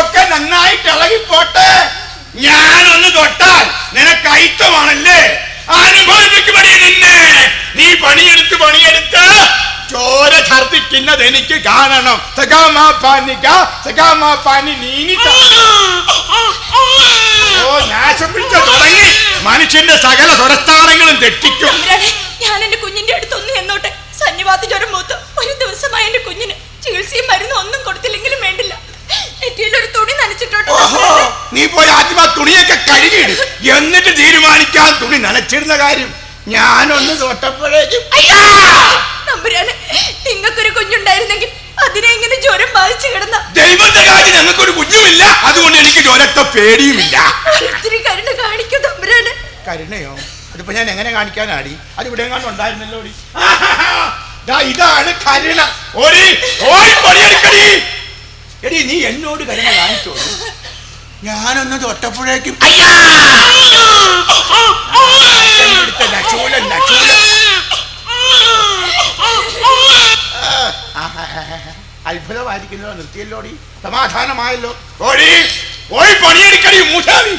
ഒക്കെ നന്നായിട്ട് ഇളകിപ്പോട്ടെ. ഞാനൊന്ന് തൊട്ടാൽ നിനക്ക് അയിത്തമാണല്ലേ അനുഭവിപ്പിക്കുമടി നിന്നെ. നീ പണിയെടുത്ത് പണിയെടുത്ത് ചോര ഛർദിക്കുന്നത് എനിക്ക് കാണണം. സഖാമാ പാനിക സഖാമാ പാനി നീനി ഓ നാശം പിടിച്ച തുടങ്ങി. മനുഷ്യന്റെ സകല സ്വരസ്ഥാനങ്ങളും തെറ്റിക്കും. ഞാൻ എന്റെ കുഞ്ഞിന്റെ അടുത്ത് ഒന്ന് എന്നോട്ടെ സന്നിവാത്ത ജ്വരം മൂത്ത് ഒരു ദിവസമായി എന്റെ കുഞ്ഞിന് ചികിത്സയും മരുന്നും ഒന്നും കൊടുത്തില്ലെങ്കിലും വേണ്ടില്ല നെറ്റിയിൽ ഒരു തുണി നനച്ചിട്ടുണ്ട് ഓഹോ നീ പോയി ആദ്യം ആ തുണിയൊക്കെ കഴുകിയിട്. എന്നിട്ട് തീരുമാനിക്കാൻ തുണി നനച്ചിരുന്ന കാര്യം ഞാനൊന്ന് തൊട്ടപ്പോഴേക്കും നിങ്ങൾക്കൊരു കുഞ്ഞുണ്ടായിരുന്നെങ്കിൽ അതിനെ ഇങ്ങനെ ജ്വരം ബാധിച്ചു കിടന്ന ദൈവത്തെ കാര്യം ഞങ്ങൾക്കൊരു കുഞ്ഞുമില്ല. അതുകൊണ്ട് എനിക്ക് ജ്വരത്തെ പേടിയുമില്ല. ഒത്തിരി കരുണ കാണിക്കും തമ്പുരാന് കരുണയോ? അതിപ്പോ ഞാൻ എങ്ങനെ കാണിക്കാനാടി? അത് ഇവിടെ എങ്ങാണ്ട് ഉണ്ടായിരുന്നല്ലോ ഇതാണ് കരുണ. ഓടി ഓടി പണിയെടുക്കടി. എടി നീ എന്നോട് കരുണ കാണിച്ചോ ഞാനൊന്ന് തൊട്ടപ്പോഴേക്കും അയ്യാ! അത്ഭുതമായിരിക്കുന്നല്ലോ നിർത്തിയല്ലോടി? സമാധാനമായല്ലോ. ഓടി ഓടി പണിയെടുക്കടി മൂശാവി.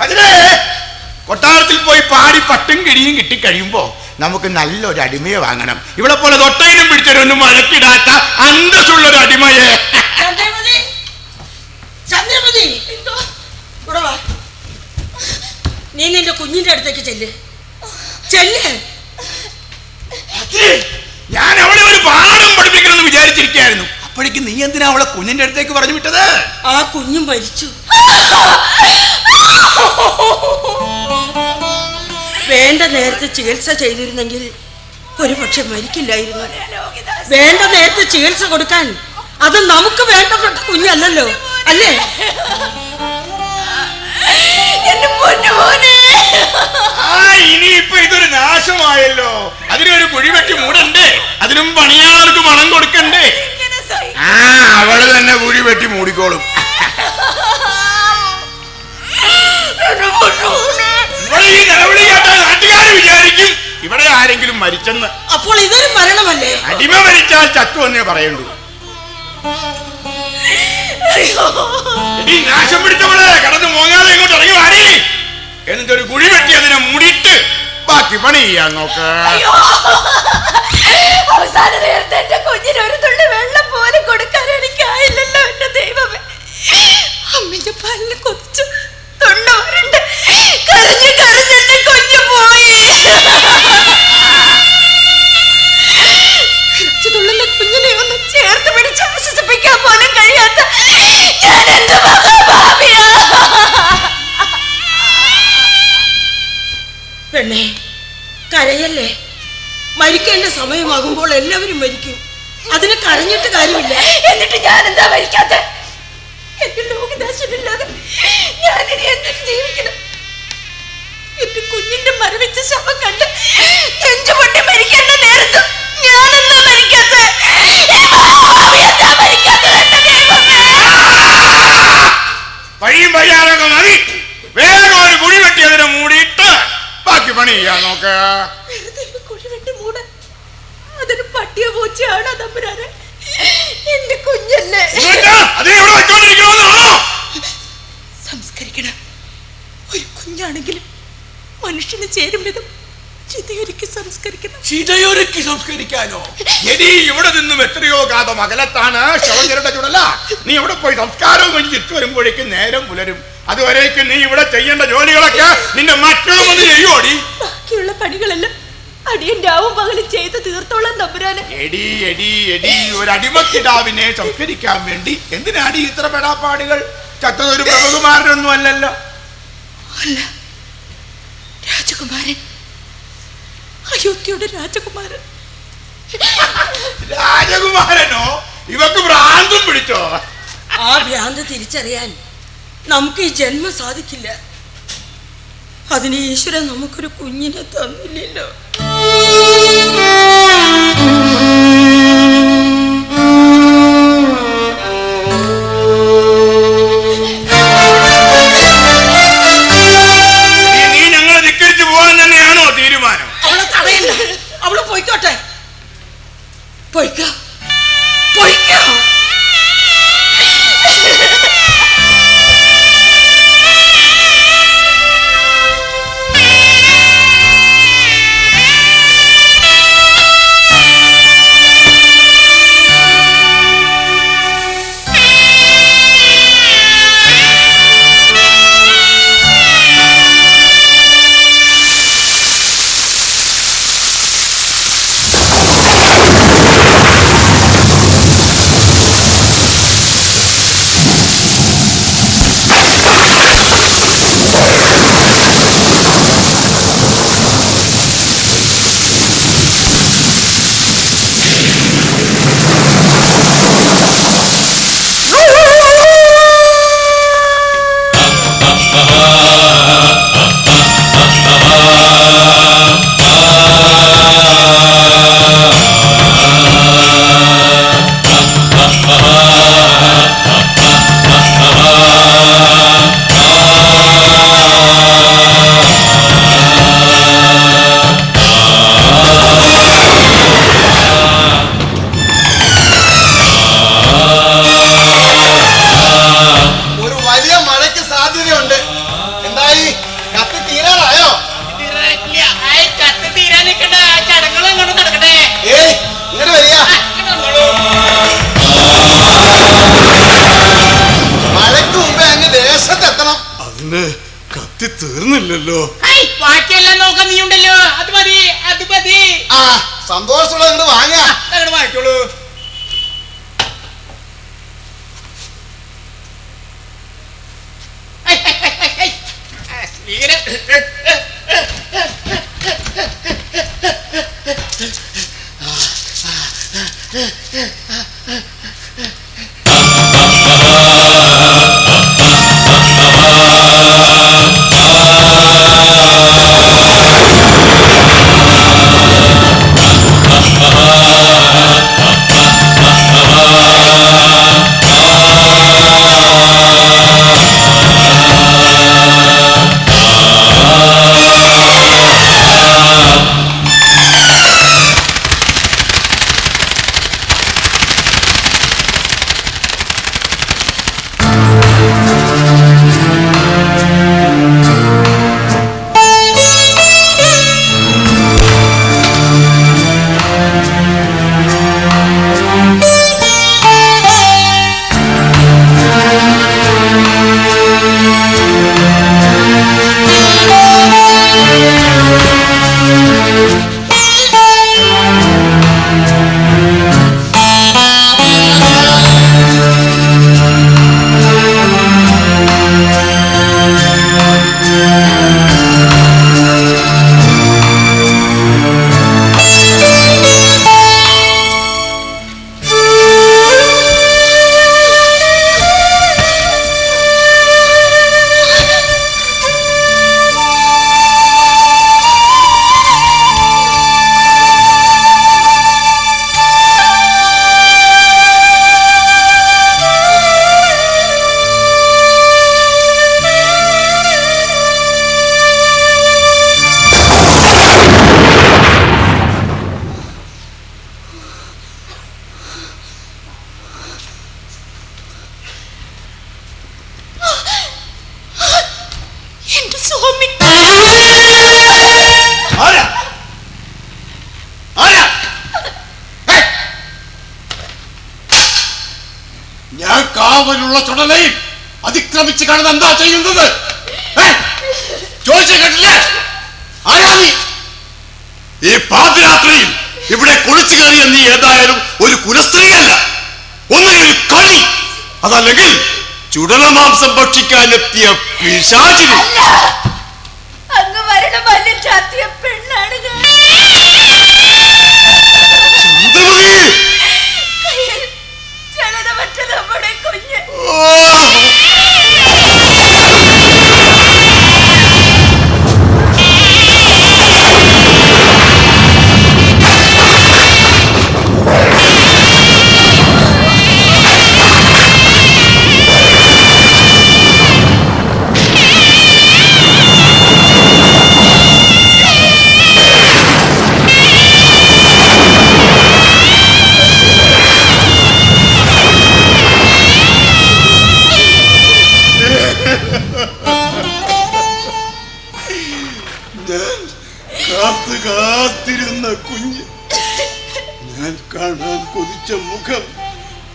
അതിനെ കൊട്ടാരത്തിൽ പോയി പാടി പട്ടും കിഴിയും കിട്ടിക്കഴിയുമ്പോ നമുക്ക് നല്ലൊരു അടിമയെ വാങ്ങണം. ഇവിടെ പോലെ തൊട്ടയിലും പിടിച്ചൊരൊന്നും മഴക്കിടാത്ത അന്തസ്സുള്ളൊരു അടിമയെ ചന്ദ്രമതി ചന്ദ്രമതി ഇവിടെ വാ നീ നിന്റെ കുഞ്ഞിന്റെ അടുത്തേക്ക് ചെല്ല്. ചെല്ല്. ഞാൻ അവളെ ഒരു പാഠം പഠിപ്പിക്കണമെന്ന് വിചാരിച്ചിരിക്കുകയായിരുന്നു. അപ്പോഴേക്കും നീ എന്തിനാ അവളെ കുഞ്ഞിന്റെ അടുത്തേക്ക് പറഞ്ഞു വിട്ടത്? ആ കുഞ്ഞും മരിച്ചു. വേണ്ട നേരത്തെ ചികിത്സ ചെയ്തിരുന്നെങ്കിൽ ഒരു പക്ഷെ മരിക്കില്ലായിരുന്നു. വേണ്ട നേരത്തെ ചികിത്സ കൊടുക്കാൻ. അത് നമുക്ക് വേണ്ടപ്പെട്ട കുഞ്ഞല്ലല്ലോ. അല്ലേ? ഇനിയിപ്പോ ഇതൊരു നാശമായല്ലോ. അതിനൊരു കുഴി വെട്ടി മൂടണ്ടേ? അതിനും പണിയാൾക്ക് പണം കൊടുക്കണ്ടേ? ആ അവൾ തന്നെ കുഴി വെട്ടി മൂടിക്കോളും ഈ നിലവിളി കേട്ടാൽ നാട്ടുകാർ വിചാരിക്കും. ഇവിടെ ആരെങ്കിലും മരിച്ചെന്ന്. അപ്പോൾ ഇതൊരു മരണമല്ലേ? അടിമ മരിച്ചാൽ ചത്തു എന്നേ അയ്യോ. ഈ നാശം പിടിച്ചവളെ കടന്ന് മോങ്ങാതെ ഇങ്ങോട്ട് ഇറങ്ങി വാടി. എന്നിട്ടൊരു കുഴി വെട്ടി അതിനെ മുടിട്ട് ബാക്കി പണി ചെയ്യാൻ നോക്ക്. അവസാന നേരത്തെ എന്റെ കുഞ്ഞിന് ഒരു തുള്ളി വെള്ളം പോലും മരിക്കും അതിന് കഴിഞ്ഞിട്ട് കാര്യമില്ല. എന്നിട്ട് ഞാൻ എന്താ എന്റെ ലോകദാശനില്ലാതെ ഞാൻ ഇനി എന്തിനു ജീവിക്കണം? എന്റെ കുഞ്ഞിന്റെ മരവിച്ച ശവം കണ്ട് നെഞ്ചു പൊട്ടി മരിക്കേണ്ട നേരത്ത് ഞാനെന്താ മരിക്കാത്ത വഴിയും മതി വേറെ ഒരു മുടി വെട്ടി അതിനെ മൂടിയിട്ട് ബാക്കി പണി ചെയ്യാൻ നോക്ക് വെറുതെ ഒരു കുഴി വെട്ടി മൂടാൻ അതൊരു പൂച്ചയാണോ തമ്പുരാനെ. എന്റെ കുഞ്ഞല്ലേ. സംസ്കരിക്കണം. ഒരു കുഞ്ഞാണെങ്കിലും മനുഷ്യന് ചേരും വിധം ചിതയൊരുക്കി സംസ്കരിക്കണം. ചിതയൊരുക്കി സംസ്കരിക്കാനോ? എടി ഇവിടെ നിന്നും എത്രയോ കാതം അകലത്താണ്. ശവചരയുടെ ചുടല നീ ഇവിടെ പോയി സംസ്കാരവും കഴിഞ്ഞ് തിരിച്ചു വരുമ്പോഴേക്ക് നേരം പുലരും. അതുവരേക്കും നീ ഇവിടെ ചെയ്യേണ്ട ജോലികളൊക്കെ നിന്റെ മക്കളും ചെയ്യോടി ബാക്കിയുള്ള പണികളെല്ലാം അടിയൻ രാവും പകലും ചെയ്ത് തീർത്തോളം തമ്പുരാന്. എടി എടി എടി ഒരു അടിമക്കിടാവിനെ സംസ്കരിക്കാൻ വേണ്ടി എന്തിനാടി ഇത്ര പെടാപ്പാടുകൾ? ചത്തതൊരു പ്രഭകുമാരനൊന്നും അല്ലല്ലോ അല്ല രാജകുമാരൻ. അയോധ്യയുടെ രാജകുമാരൻ. രാജകുമാരനോ? ഇവക്ക് ഭ്രാന്തും പിടിച്ചോ? ആ ഭ്രാന്ത് തിരിച്ചറിയാൻ നമുക്ക് ഈ ജന്മം സാധിക്കില്ല. അതിന് ഈശ്വരൻ നമുക്കൊരു കുഞ്ഞിനെ തന്നില്ലല്ലോ. നോക്കണല്ലോ ബാക്കിയെല്ലാം നോക്കാൻ നീ ഉണ്ടല്ലോ അത് മതി അത് മതി ആ സന്തോഷമുള്ള അങ്ങോട്ട് വാങ്ങാ അങ്ങോട്ട് വാങ്ങിക്കോളൂ ആ കാവലുള്ള ചുടലയിൽ അതിക്രമിച്ച് കടന്ന് എന്താ ചെയ്യുന്നത്? ചോദിച്ചു കേട്ടില്ലേ? ആരാ നീ? ഈ പാതിരാത്രിയിൽ ഇവിടെ കുളിച്ചു കയറിയ നീ ഏതായാലും ഒരു കുലസ്ത്രീയല്ല. ഒന്നൊരു കളി അതല്ലെങ്കിൽ ചുടലമാംസം ഭക്ഷിക്കാനെത്തിയ പിശാചിനി. അങ്ങ് മരണമല്ല ചാത്തിയ പെണ്ണാണ് കുഞ്ഞ്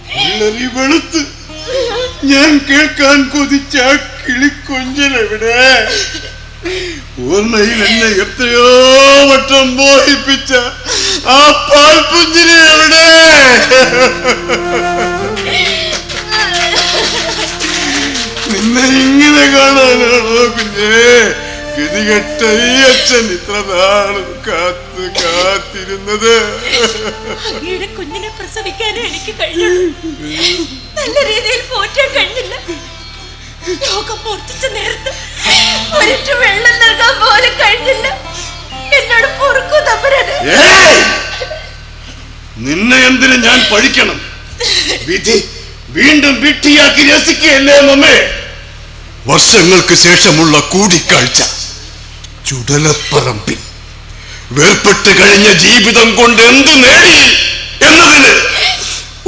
വിളറി വെളുത്ത്. ഞാൻ കേൾക്കാൻ കൊതിച്ച കിളിക്കൊഞ്ചലെവിടെ ഓർമ്മയിൽ എന്നെ എത്രയോ വട്ടം മോഹിപ്പിച്ച ആ പാൽപുഞ്ചിരി എവിടെ നിന്നെ ഇങ്ങനെ കാണാനാണോ കുഞ്ഞേ ഗതികെട്ട ഈ അച്ഛൻ ഇത്ര നാളും കാത്ത് കാത്തിരുന്നത്. അങ്ങയുടെ കുഞ്ഞിനെ പ്രസവിക്കാനേ എനിക്ക് കഴിഞ്ഞുള്ളൂ. നല്ല രീതിയിൽ പോറ്റാൻ കഴിഞ്ഞില്ല. രോഗം മൂർത്തിച്ച നേരത്ത് ഒരിട്ട് വെള്ളം നൽകാൻ പോലും കഴിഞ്ഞില്ല. എന്നോട് പൊറുക്കൂ തമ്പുരാന്. നിന്നെ എന്തിനു ഞാൻ പഴിക്കണം വിധി വീണ്ടും വിട്ടിയാക്കി രസിക്കുകയല്ലേ മമ്മേ വർഷങ്ങൾക്ക് ശേഷമുള്ള കൂടിക്കാഴ്ച. ചുടലപ്പറമ്പിൽ വേർപെട്ട് കഴിഞ്ഞ ജീവിതം കൊണ്ട് എന്ത് നേടി എന്നതിന്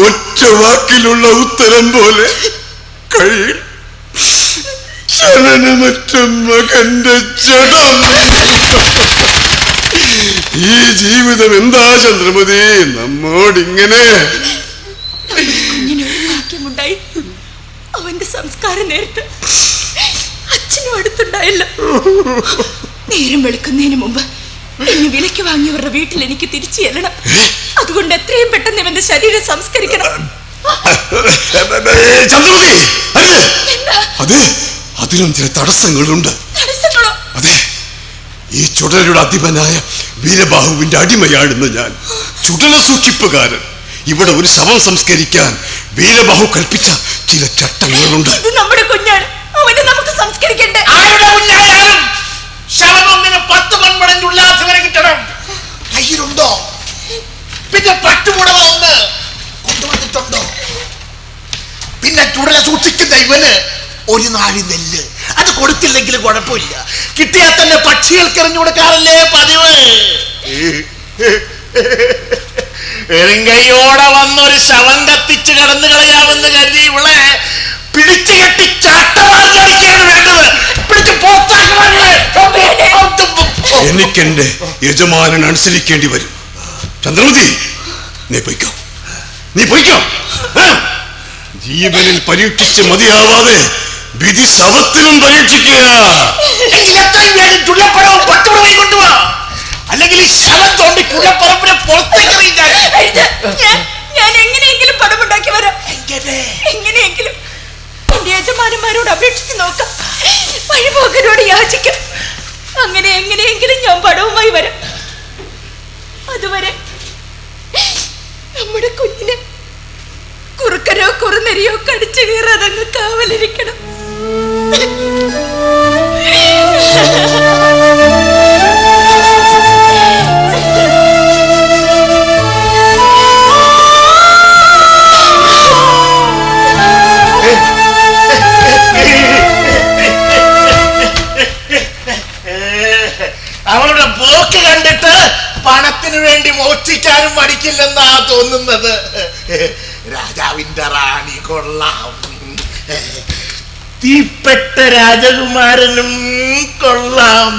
ഒറ്റ വാക്കിലുള്ള ഉത്തരം പോലെ ചലനമറ്റ മകന്റെ ചടം ഈ ജീവിതം എന്താ ചന്ദ്രമതി? നമ്മോടിങ്ങനെ. അവന്റെ സംസ്കാരം നേരിട്ട് അച്ഛനും അടുത്തുണ്ടായില്ല. നേരം വെളുക്കുന്നതിന് മുമ്പ് എന്നെ വിലയ്ക്ക് വാങ്ങിയവരുടെ വീട്ടിൽ എനിക്ക് തിരിച്ചു ചെല്ലണം. അതുകൊണ്ട് എത്രയും പെട്ടെന്ന് ഇവന്റെ ശരീരം സംസ്കരിക്കണം. അതെ. അതിനും ചില തടസ്സങ്ങളുണ്ട്. തടസ്സങ്ങളോ? അതെ ഈ ചുടലയുടെ അധിപനായ വീരബാഹുവിന്റെ അടിമയാണെന്ന് ഞാൻ ചുടല സൂക്ഷിപ്പുകാരൻ. ഇവിടെ ഒരു ശവം സംസ്കരിക്കാൻ വീരബാഹു കൽപ്പിച്ച ചില ചട്ടങ്ങളുണ്ട്. ഒരു നാഴി നെല്ല്. അത് കൊടുത്തില്ലെങ്കിൽ കുഴപ്പമില്ല. കിട്ടിയാൽ തന്നെ പക്ഷികൾക്ക് എറിഞ്ഞു കൊടുക്കാറല്ലേ പതിവ്. എറിങ്കയോടെ വന്നൊരു ശവം കത്തിച്ച് കടന്നു കളയാമെന്ന് കരുതി ഇവളെ പിടിച്ചു കെട്ടി ചാട്ടമാർക്കടിക്കാണ് വേണ്ടത്. പിടിച്ച് എനിക്കെന്റെ യജമാനൻ അനുസരിക്കേണ്ടി വരും. ചന്ദ്രമതി നീ പൊയ്ക്കോ. നീ പൊയ്ക്കോ. ജീവനിൽ പരീക്ഷിച്ച് മതിയാവാതെ വിധി ശവത്തിലും പരീക്ഷിക്കുക. അല്ലെങ്കിൽ ഈ ശവം തോണ്ടി ചുള്ളപ്പറമ്പിനെ പുറത്തേക്ക് ഞാൻ എങ്ങനെയെങ്കിലും പണമുണ്ടാക്കി വരാം. എങ്ങനെയെങ്കിലും എന്റെ യജമാനന്മാരോട് അപേക്ഷിച്ച് നോക്കാം. വഴിപോക്കരോട് യാചിക്കാം. അങ്ങനെ എങ്ങനെയെങ്കിലും ഞാൻ പടവുമായി വരാം. അതുവരെ നമ്മുടെ കുഞ്ഞിനെ കുറുക്കനോ കുറുനരിയോ കടിച്ചു കയറാതങ്ങ് കാവലിരിക്കണം. അവളുടെ പോക്ക് കണ്ടിട്ട് പണത്തിന് വേണ്ടി മോഷ്ടിക്കാനും മടിക്കില്ലെന്നാ തോന്നുന്നത്. രാജാവിന്റെ റാണി കൊള്ളാം. തീപ്പെട്ട രാജകുമാരനും കൊള്ളാം.